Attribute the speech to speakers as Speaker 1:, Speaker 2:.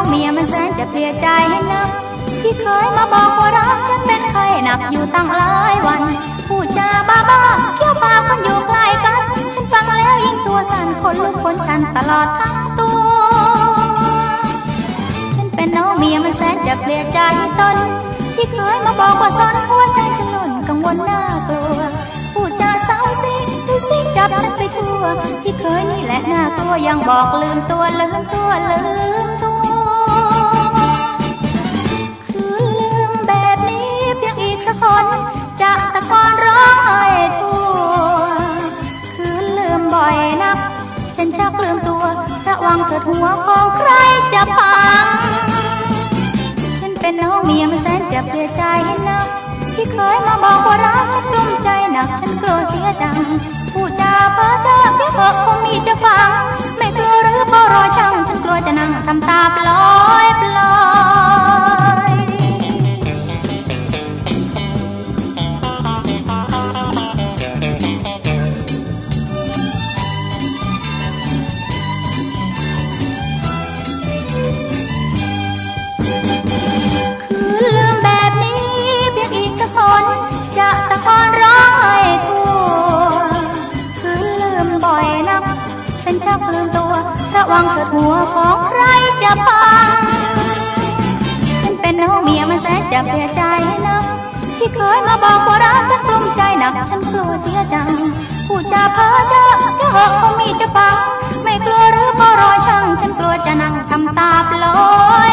Speaker 1: องเมียมันแสนจะเพลียใจนักที่เคยมาบอกว่ารักฉันเป็นไข้หนักอยู่ตั้งหลายวันพูดจาบ้าบ้าเกี่ยวปากคนอยู่ใกล้กัน ฉันฟังแล้วยิ่งตัวสั่นคนลุกคนชันตลอดทั้งตัว ฉันเป็นน้องเมียมันแสนจะเพลียใจตนที่เคยมาบอกว่าซ่อนหัวใจฉันหล่นกังวลน่ากลัวพูดจาเศร้าซิดูสิจับฉันไปทั่ว ที่เคยนี่แหละน่ากลัวยังบอกลืมตัวลืมตัวลืม บ่อยนัก ฉันชักลืมตัว ระวังเถิดหัวของใครจะพัง ฉันเป็นน้องเมียมันแสนจะเปลียใจนัก ที่เคยมาบอกว่ารักฉันกลุ้มใจหนัก ฉันกลัวเสียจังผู้จาเพ้อเจ้าเพียงเถอะคงมีจะฟัง ไม่กลัวหรือเพราะรอช่าง ฉันกลัวจะนั่งทำตาปลอยปลอย กลืนตัว ระวังเถิดหัวของใครจะพัง ฉันเป็นน้องเมียมันแสนจะเปลียใจนักที่เคยมาบอกว่ารักฉันกลุ้มใจหนัก ฉันกลัวเสียจังพูดจาเพ้อเจ้าแค่เหอกคงมีจะฟัง ไม่กลัวหรือเพราะรอยช่าง ฉันกลัวจะนั่งทำตาปลอย